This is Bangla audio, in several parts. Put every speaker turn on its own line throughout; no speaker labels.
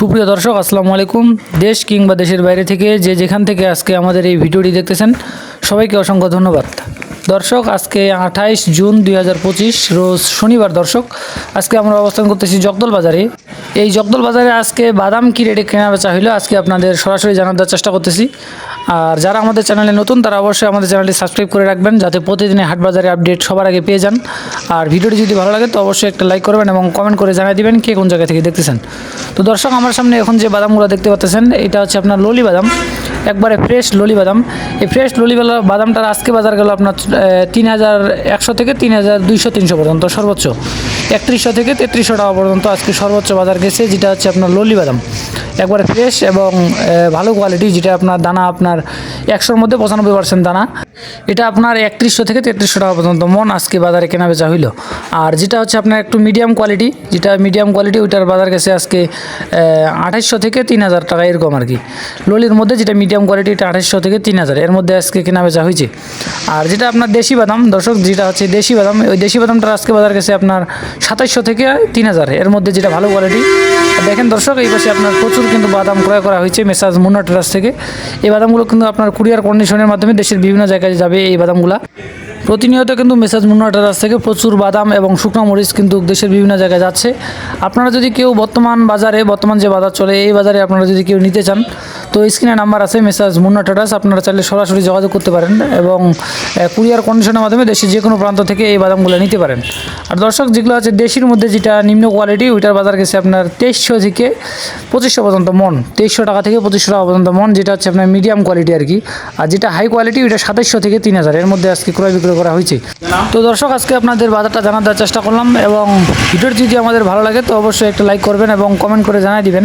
সুপ্রিয় দর্শক, আসসালামু আলাইকুম। দেশ কিংবা দেশের বাইরে থেকে যে যেখান থেকে আজকে আমাদের এই ভিডিওটি দেখতেছেন, সবাইকে অসংখ্য ধন্যবাদ। দর্শক, আজকে আঠাইশ জুন দু হাজার পঁচিশ, রোজ শনিবার দর্শক, আজকে আমরা অবস্থান করতেছি জগদল বাজারে এই জগদল বাজারে আজকে বাদাম কী রেটে কেনা বেচা হইল? আজকে আপনাদের সরাসরি জানার দেওয়ার চেষ্টা করতেছি। আর যারা আমাদের চ্যানেলে নতুন, তারা অবশ্যই আমাদের চ্যানেলটি সাবস্ক্রাইব করে রাখবেন, যাতে প্রতিদিনের হাট বাজারে আপডেট সবার আগে পেয়ে যান। আর ভিডিওটি যদি ভালো লাগে, তো অবশ্যই একটা লাইক করবেন এবং কমেন্ট করে জানিয়ে দিবেন কে কোন জায়গা থেকে দেখতেছেন। তো দর্শক, আমার সামনে এখন যে বাদামগুলো দেখতে পাচ্ছেন, এটা হচ্ছে আপনার ললি বাদাম। একবারে ফ্রেশ ললি বাদাম। এই ফ্রেশ ললি বাদামটার আজকে বাজার গেল আপনার তিন হাজার একশো থেকে তিন হাজার দুইশো তিনশো পর্যন্ত সর্বোচ্চ। একত্রিশশো থেকে তেত্রিশশো টাকা পর্যন্ত আজকে সর্বোচ্চ বাজার গেছে, যেটা হচ্ছে আপনার ললি বাদাম। একবারে ফ্রেশ এবং ভালো কোয়ালিটি যেটা আপনার দানা আপনার একশোর মধ্যে পঁচানব্বই পার্সেন্ট দানা। এটা আপনার একত্রিশশো থেকে তেত্রিশশো টাকা পর্যন্ত মন আজকে বাজারে কেনা বেচা হইল। আর যেটা হচ্ছে আপনার একটু মিডিয়াম কোয়ালিটি যেটা মিডিয়াম কোয়ালিটি ওইটার বাজার গেছে আজকে আঠাইশশো থেকে তিন হাজার টাকা এরকম আর কি। ললির মধ্যে যেটা মিডিয়াম কোয়ালিটি এটা আঠাইশশো থেকে তিন হাজার। এর মধ্যে আজকে কেনা বেচা হয়েছে। আর যেটা আপনার দেশি বাদাম, দর্শক, যেটা হচ্ছে দেশি বাদাম, ওই দেশি বাদামটার আজকে বাজার গেছে আপনার সাতাইশশো থেকে তিন হাজার। এর মধ্যে যেটা ভালো কোয়ালিটি দেখেন দর্শক, এই পাশে আপনার প্রচুর কিন্তু বাদাম ক্রয় করা হয়েছে মেসাজ মুন্না টেরাস থেকে। এই বাদামগুলো কিন্তু আপনার কুরিয়ার কন্ডিশনের মাধ্যমে দেশের বিভিন্ন জায়গায় যাবে এই বাদামগুলো। প্রতিনিয়ত কিন্তু মেসাজ মুন্না টেরাস থেকে প্রচুর বাদাম এবং শুকনো মরিচ কিন্তু দেশের বিভিন্ন জায়গায় যাচ্ছে। আপনারা যদি কেউ বর্তমান বাজারে, বর্তমান যে বাজার চলে, এই বাজারে আপনারা যদি কেউ নিতে চান তো স্ক্রিনে নাম্বার আছে মেসাজ মুন্না টেরাস আপনারা চাইলে সরাসরি যোগাযোগ করতে পারেন এবং কুরিয়ার কন্ডিশনের মাধ্যমে দেশের যে কোনো প্রান্ত থেকে এই বাদামগুলো নিতে পারেন। আর দর্শক, যেগুলো আছে দেশির মধ্যে যেটা নিম্ন কোয়ালিটি ওইটার বাজার গেছে আপনার তেইশশো থেকে পঁচিশশো পর্যন্ত মন, তেইশশো টাকা থেকে পঁচিশশো টাকা পর্যন্ত মন, যেটা হচ্ছে আপনার মিডিয়াম কোয়ালিটি আর কি। আর যেটা হাই কোয়ালিটি ওইটা সাতাইশশো থেকে তিন হাজার, এর মধ্যে আজকে ক্রয় বিক্রয় করা হয়েছে। তো দর্শক, আজকে আপনাদের বাজারটা জানার দেওয়ার চেষ্টা করলাম এবং ভিডিওটি যদি আমাদের ভালো লাগে, তো অবশ্যই একটা লাইক করবেন এবং কমেন্ট করে জানিয়ে দিবেন।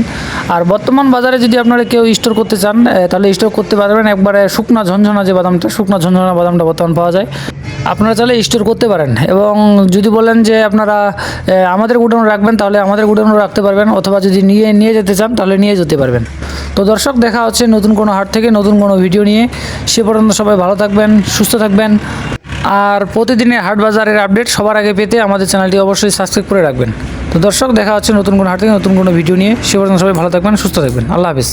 আর বর্তমান বাজারে যদি আপনারা কেউ স্টোর করতে চান তাহলে স্টোর করতে পারবেন। একবারে শুকনা ঝনঝনা যে বাদামটা, শুকনা ঝনঝনা বাদামটা বর্তমান পাওয়া যায়, আপনারা চাইলে স্টোর করতে পারেন। এবং যদি বলেন যে আপনারা আমাদের গুডাউন রাখবেন, তাহলে আমাদের গুডাউনও রাখতে পারবেন, অথবা যদি নিয়ে নিয়ে যেতে চান, তাহলে নিয়ে যেতে পারবেন। তো দর্শক, দেখা হচ্ছে নতুন কোনো হাট থেকে, নতুন কোনো ভিডিও নিয়ে। সে পর্যন্ত সবাই ভালো থাকবেন, সুস্থ থাকবেন। আর প্রতিদিনের হাট বাজারের আপডেট সবার আগে পেতে আমাদের চ্যানেলটি অবশ্যই সাবস্ক্রাইব করে রাখবেন। তো দর্শক, দেখা হচ্ছে নতুন কোনো হাট থেকে, নতুন কোনো ভিডিও নিয়ে। সে পর্যন্ত সবাই ভালো থাকবেন, সুস্থ থাকবেন। আল্লাহ হাফিজ।